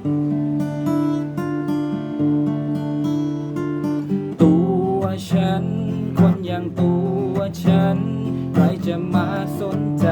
ตัวฉัน คนอย่างตัวฉัน ใครจะมาสนใจ